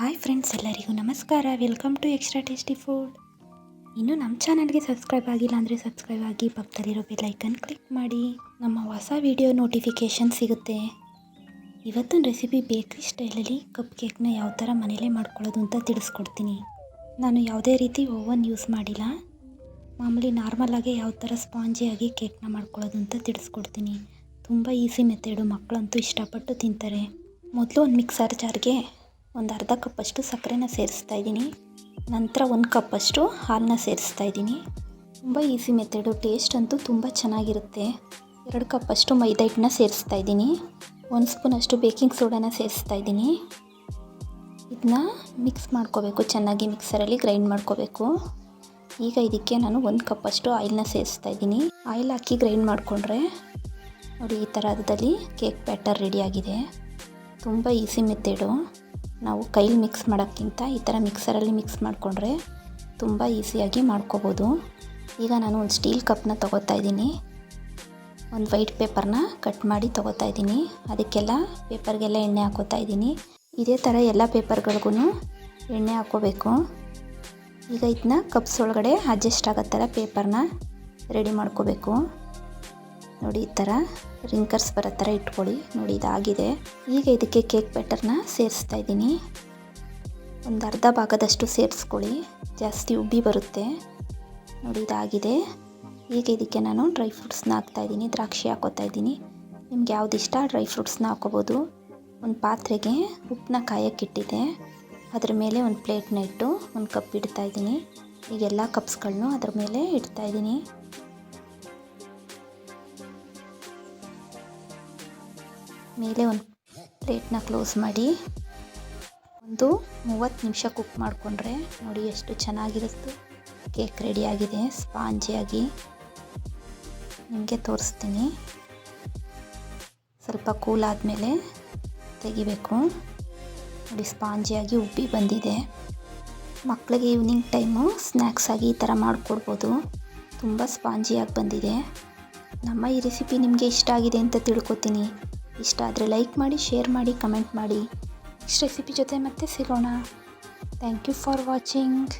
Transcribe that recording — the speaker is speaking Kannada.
ಹಾಯ್ ಫ್ರೆಂಡ್ಸ್, ಎಲ್ಲರಿಗೂ ನಮಸ್ಕಾರ. Welcome to extra tasty food ಇನ್ನು ನಮ್ಮ ಚಾನಲ್ಗೆ ಸಬ್ಸ್ಕ್ರೈಬ್ ಆಗಿಲ್ಲ ಅಂದರೆ ಸಬ್ಸ್ಕ್ರೈಬ್ ಆಗಿ, ಪಕ್ಕದಲ್ಲಿರೋ ಬೆಲ್ಲೈಕನ್ ಕ್ಲಿಕ್ ಮಾಡಿ. ನಮ್ಮ ಹೊಸ ವಿಡಿಯೋ ನೋಟಿಫಿಕೇಷನ್ ಸಿಗುತ್ತೆ. ಇವತ್ತಿನ ರೆಸಿಪಿ ಬೇಕ್ರಿ ಸ್ಟೈಲಲ್ಲಿ ಕಪ್ ಕೇಕ್ನ ಯಾವ ಥರ ಮನೇಲೇ ಮಾಡ್ಕೊಳ್ಳೋದು ಅಂತ ತಿಳಿಸ್ಕೊಡ್ತೀನಿ. ನಾನು ಯಾವುದೇ ರೀತಿ ಓವನ್ ಯೂಸ್ ಮಾಡಿಲ್ಲ. ಮಾಮೂಲಿ ನಾರ್ಮಲಾಗಿ ಯಾವ ಥರ ಸ್ಪಾಂಜಿಯಾಗಿ ಕೇಕ್ನ ಮಾಡ್ಕೊಳ್ಳೋದು ಅಂತ ತಿಳಿಸ್ಕೊಡ್ತೀನಿ. ತುಂಬ ಈಸಿ ಮೆಥಡು ಮಕ್ಕಳಂತೂ ಇಷ್ಟಪಟ್ಟು ತಿಂತಾರೆ. ಮೊದಲು ಒಂದು ಮಿಕ್ಸರ್ ಜಾರ್ಗೆ ಒಂದು ಅರ್ಧ ಕಪ್ಪಷ್ಟು ಸಕ್ಕರೆನ ಸೇರಿಸ್ತಾ ಇದ್ದೀನಿ. ನಂತರ ಒಂದು ಕಪ್ಪಷ್ಟು ಹಾಲನ್ನ ಸೇರಿಸ್ತಾ ಇದ್ದೀನಿ. ತುಂಬ ಈಸಿ ಮೆಥಡು ಟೇಸ್ಟ್ ಅಂತೂ ತುಂಬ ಚೆನ್ನಾಗಿರುತ್ತೆ. ಎರಡು ಕಪ್ಪಷ್ಟು ಮೈದಾ ಹಿಟ್ಟನ್ನ ಸೇರಿಸ್ತಾ ಇದ್ದೀನಿ. ಒಂದು ಸ್ಪೂನಷ್ಟು ಬೇಕಿಂಗ್ ಸೋಡಾನ ಸೇರಿಸ್ತಾ ಇದ್ದೀನಿ. ಇದನ್ನ ಮಿಕ್ಸ್ ಮಾಡ್ಕೋಬೇಕು, ಚೆನ್ನಾಗಿ ಮಿಕ್ಸರಲ್ಲಿ ಗ್ರೈಂಡ್ ಮಾಡ್ಕೋಬೇಕು. ಈಗ ಇದಕ್ಕೆ ನಾನು ಒಂದು ಕಪ್ಪಷ್ಟು ಆಯಿಲ್ನ ಸೇರಿಸ್ತಾ ಇದ್ದೀನಿ. ಆಯಿಲ್ ಹಾಕಿ ಗ್ರೈಂಡ್ ಮಾಡಿಕೊಂಡ್ರೆ ನೋಡಿ ಈ ಥರದಲ್ಲಿ ಕೇಕ್ ಬ್ಯಾಟರ್ ರೆಡಿಯಾಗಿದೆ ತುಂಬ ಈಸಿ ಮೆಥಡು ನಾವು ಕೈಲಿ ಮಿಕ್ಸ್ ಮಾಡೋಕ್ಕಿಂತ ಈ ಥರ ಮಿಕ್ಸರಲ್ಲಿ ಮಿಕ್ಸ್ ಮಾಡಿಕೊಂಡ್ರೆ ತುಂಬ ಈಸಿಯಾಗಿ ಮಾಡ್ಕೋಬೋದು. ಈಗ ನಾನು ಒಂದು ಸ್ಟೀಲ್ ಕಪ್ನ ತೊಗೋತಾ ಇದ್ದೀನಿ. ಒಂದು ವೈಟ್ ಪೇಪರ್ನ ಕಟ್ ಮಾಡಿ ತೊಗೋತಾ ಇದ್ದೀನಿ. ಅದಕ್ಕೆಲ್ಲ ಪೇಪರ್ಗೆಲ್ಲ ಎಣ್ಣೆ ಹಾಕೋತಾ ಇದ್ದೀನಿ. ಇದೇ ಥರ ಎಲ್ಲ ಪೇಪರ್ಗಳಿಗೂ ಎಣ್ಣೆ ಹಾಕ್ಕೋಬೇಕು ಈಗ ಇದನ್ನ ಕಪ್ಸ್ ಒಳಗಡೆ ಅಡ್ಜಸ್ಟ್ ಆಗೋ ಥರ ಪೇಪರ್ನ ರೆಡಿ ಮಾಡ್ಕೋಬೇಕು. ನೋಡಿ, ಈ ಥರ ರಿಂಕರ್ಸ್ ಬರೋ ಥರ ಇಟ್ಕೊಳ್ಳಿ. ನೋಡಿ, ಇದಾಗಿದೆ. ಈಗ ಇದಕ್ಕೆ ಕೇಕ್ ಬ್ಯಾಟರ್ನ ಸೇರಿಸ್ತಾ ಇದ್ದೀನಿ. ಒಂದು ಅರ್ಧ ಭಾಗದಷ್ಟು ಸೇರಿಸ್ಕೊಳ್ಳಿ. ಜಾಸ್ತಿ ಉಬ್ಬಿ ಬರುತ್ತೆ. ನೋಡಿ, ಇದಾಗಿದೆ. ಈಗ ಇದಕ್ಕೆ ನಾನು ಡ್ರೈ ಫ್ರೂಟ್ಸ್ನ ಹಾಕ್ತಾಯಿದ್ದೀನಿ ದ್ರಾಕ್ಷಿ ಹಾಕೋತಾ ಇದ್ದೀನಿ. ನಿಮ್ಗೆ ಯಾವ್ದು ಇಷ್ಟ ಡ್ರೈ ಫ್ರೂಟ್ಸ್ನ ಹಾಕೋಬೋದು. ಒಂದು ಪಾತ್ರೆಗೆ ಉಪ್ಪನ್ನ ಕಾಯಕ್ಕಿಟ್ಟಿದೆ ಅದ್ರ ಮೇಲೆ ಒಂದು ಪ್ಲೇಟ್ನ ಇಟ್ಟು ಒಂದು ಕಪ್ ಇಡ್ತಾ ಇದ್ದೀನಿ. ಈಗ ಎಲ್ಲ ಕಪ್ಸ್ಗಳನ್ನೂ ಅದ್ರ ಮೇಲೆ ಇಡ್ತಾ ಮೇಲೆ ಒಂದು ಪ್ಲೇಟ್ನ ಕ್ಲೋಸ್ ಮಾಡಿ ಒಂದು ಮೂವತ್ತು ನಿಮಿಷ ಕುಕ್ ಮಾಡಿಕೊಂಡ್ರೆ ನೋಡಿ ಎಷ್ಟು ಚೆನ್ನಾಗಿರುತ್ತೆ. ಕೇಕ್ ರೆಡಿಯಾಗಿದೆ ಸ್ಪಾಂಜಿಯಾಗಿ ನಿಮಗೆ ತೋರಿಸ್ತೀನಿ. ಸ್ವಲ್ಪ ಕೂಲ್ ಆದಮೇಲೆ ತೆಗಿಬೇಕು. ನೋಡಿ ಸ್ಪಾಂಜಿಯಾಗಿ ಉಬ್ಬಿ ಬಂದಿದೆ. ಮಕ್ಕಳಿಗೆ ಈವ್ನಿಂಗ್ ಟೈಮು ಸ್ನ್ಯಾಕ್ಸ್ ಆಗಿ ಈ ಥರ ಮಾಡಿಕೊಡ್ಬೋದು. ತುಂಬ ಸ್ಪಾಂಜಿಯಾಗಿ ಬಂದಿದೆ. ನಮ್ಮ ಈ ರೆಸಿಪಿ ನಿಮಗೆ ಇಷ್ಟ ಆಗಿದೆ ಅಂತ ತಿಳ್ಕೊತೀನಿ. ಇಷ್ಟ ಆದರೆ ಲೈಕ್ ಮಾಡಿ ಶೇರ್ ಮಾಡಿ ಕಮೆಂಟ್ ಮಾಡಿ. ನೆಕ್ಸ್ಟ್ ರೆಸಿಪಿ ಜೊತೆ ಮತ್ತೆ ಸಿಗೋಣ. Thank you for watching